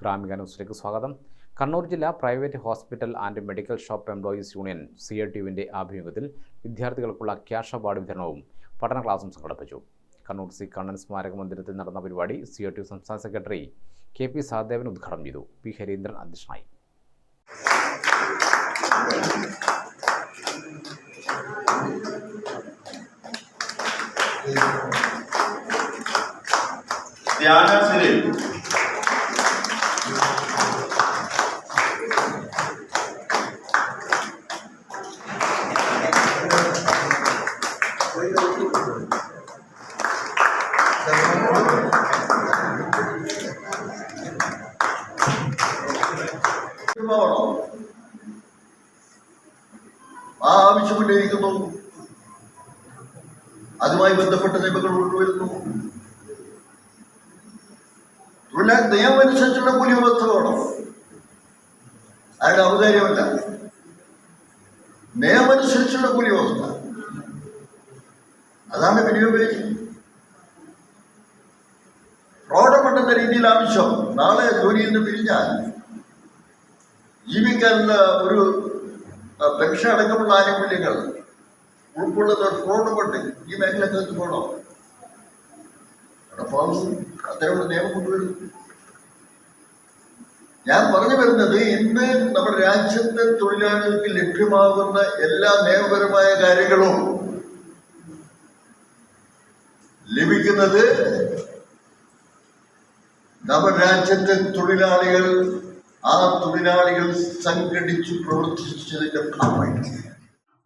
ഗ്രാമിക ന്യൂസിലേക്ക് സ്വാഗതം. കണ്ണൂർ ജില്ലാ private hospital and medical shop employees union C A ടിയുവിന്റെ ആഭിമുഖ്യത്തിൽ വിദ്യാർത്ഥികൾക്കുള്ള ക്യാഷ് അവാർഡ് വിതരണവും പഠന ക്ലാസും സംഘടിപ്പിച്ചു. കണ്ണൂർ സി കണ്ണൻ സ്മാരക മന്ദിരത്തിൽ നടന്ന പരിപാടി സി എ ടി സംസ്ഥാന സെക്രട്ടറി കെ പി സഹദേവൻ ഉദ്ഘാടനം ചെയ്തു. പി ഹരീന്ദ്രൻ അധ്യക്ഷനായി. ധ്യാനശ്രീ ആ അതുമായി ബന്ധപ്പെട്ട നിയമങ്ങൾ കൊണ്ടുവരുന്നു. നിയമം അനുസരിച്ചുള്ള കൂലി വ്യവസ്ഥ വേണം അയാളുടെ ഔദാര്യമല്ല നിയമമനുസരിച്ചുള്ള കൂലി അതാണ് റോഡ് ഫ്രോഡപ്പെട്ട രീതിയിൽ ആവശ്യം. നാളെ ജോലിയിൽ നിന്ന് പിരിഞ്ഞാൽ ജീവിക്കാനുള്ള ഒരു പെൻഷൻ അടക്കമുള്ള ആനുകൂല്യങ്ങൾ ഉൾക്കൊള്ളുന്ന ഒരു ഫ്രോഡുമുണ്ട് ഈ മേഖലക്കകത്ത് പോകണോ അപ്പോൾ അത്തരമുള്ള നിയമം കൊണ്ടുവരും. ഞാൻ പറഞ്ഞു വരുന്നത് ഇന്ന് നമ്മുടെ രാജ്യത്തെ തൊഴിലാളികൾക്ക് ലഭ്യമാകുന്ന എല്ലാ നിയമപരമായ കാര്യങ്ങളും ലഭിക്കുന്നത് നവരാജ്യത്തെ രാജ്യത്തെ തൊഴിലാളികൾ ആ തൊഴിലാളികൾ സംഘടിച്ചു പ്രവർത്തിച്ചതിന്റെ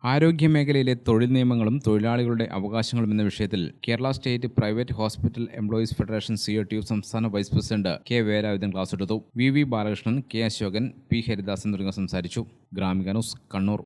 ആരോഗ്യ മേഖലയിലെ തൊഴിൽ നിയമങ്ങളും തൊഴിലാളികളുടെ അവകാശങ്ങളും എന്ന വിഷയത്തിൽ Kerala state private hospital employees federation C O T സംസ്ഥാന vice president K Verayudhan class എടുത്തു. V V Balakrishnan K Ashokan P Haridasan തുടങ്ങിയവർ സംസാരിച്ചു. ഗ്രാമിക ന്യൂസ് കണ്ണൂർ.